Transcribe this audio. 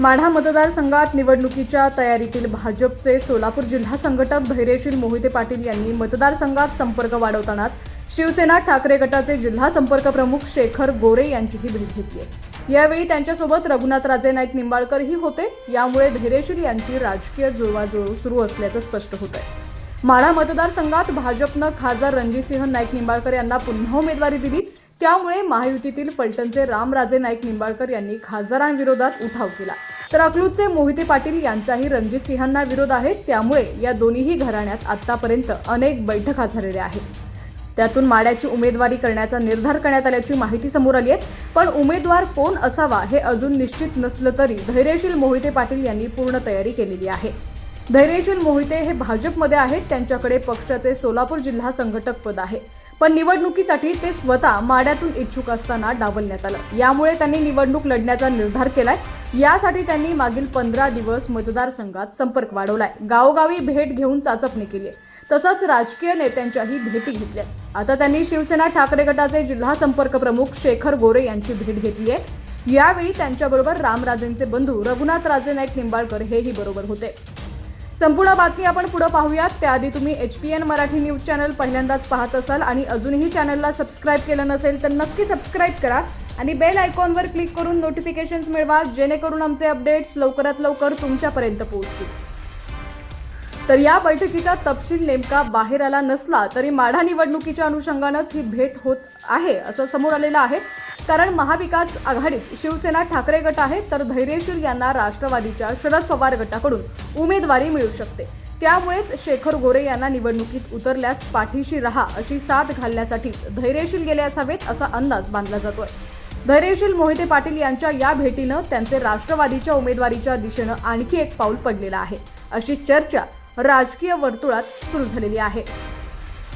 माढा मतदारसंघात निवडणुकीच्या तयारीतील भाजपचे सोलापूर जिल्हा संघटक धैर्यशील मोहिते पाटील यांनी मतदारसंघात संपर्क वाढवतानाच शिवसेना ठाकरे गटाचे जिल्हा संपर्क प्रमुख शेखर गोरे यांचीही भेट घेतली आहे. यावेळी त्यांच्यासोबत रघुनाथ राजे नाईक निंबाळकरही होते. यामुळे धैर्यशील यांची राजकीय जुळवाजुळव सुरू असल्याचं स्पष्ट होत आहे. माढा मतदारसंघात भाजपनं खासदार रणजितसिंह नाईक निंबाळकर यांना पुन्हा उमेदवारी दिली. त्यामुळे महायुतीतील पलटणचे रामराजे नाईक निंबाळकर यांनी खासदारांविरोधात उठाव केला. तर अकलूजचे मोहिते पाटील यांचाही रणजित सिंहांना विरोध आहे. त्यामुळे या दोन्हीही घराण्यात आतापर्यंत अनेक बैठका झालेल्या आहेत. त्यातून माड्याची उमेदवारी करण्याचा निर्धार करण्यात आल्याची माहिती समोर आली आहे. पण उमेदवार कोण असावा हे अजून निश्चित नसलं तरी धैर्यशील मोहिते पाटील यांनी पूर्ण तयारी केलेली आहे. धैर्यशील मोहिते हे भाजपमध्ये आहेत. त्यांच्याकडे पक्षाचे सोलापूर जिल्हा संघटक पद आहे. पण निवडणुकीसाठी ते स्वतः माड्यातून इच्छुक असताना डावलण्यात आलं. यामुळे त्यांनी निवडणूक लढण्याचा निर्धार केलाय. यासाठी त्यांनी मागील पंधरा दिवस मतदारसंघात संपर्क वाढवलाय. गावोगावी भेट घेऊन चाचपणी केली आहे. तसंच राजकीय नेत्यांच्याही भेटी घेतल्या आता त्यांनी शिवसेना ठाकरे गटाचे जिल्हा संपर्क प्रमुख शेखर गोरे यांची भेट घेतली आहे. यावेळी त्यांच्याबरोबर रामराजेंचे बंधू रघुनाथ राजे नाईक निंबाळकर हेही बरोबर होते. संपूर्ण बातमी आपण पुढे पाहूयात. त्याआधी तुम्ही H P N Marathi news channel पहिल्यांदाच पाहत असाल आणि अजूनही चॅनलला सबस्क्राईब केलं नसेल तर नक्की सबस्क्राईब करा आणि बेल आयकॉनवर क्लिक करून नोटिफिकेशन्स मिळवा जेणेकरून आमचे अपडेट्स लवकरात लवकर तुमच्यापर्यंत पोहोचतील. तर या बैठकीचा तपशील नेमका बाहेर आला नसला तरी माढा निवडणुकीच्या अनुषंगानंच ही भेट होत आहे असं समोर आलेलं आहे. कारण महाविकास आघाडीत शिवसेना ठाकरे गट आहे तर धैर्यशील यांना राष्ट्रवादीच्या शरद पवार गटाकडून उमेदवारी मिळू शकते. त्यामुळेच शेखर गोरे यांना निवडणुकीत उतरल्यास पाठीशी रहा अशी साथ घालण्यासाठी धैर्यशील गेले असावेत असा अंदाज बांधला जातोय. धैर्यशील मोहिते पाटील यांच्या या भेटीनं त्यांचे राष्ट्रवादीच्या उमेदवारीच्या दिशेनं आणखी एक पाऊल पडलेलं आहे. अशी चर्चा राजकीय वर्तुळात सुरू झालेली आहे.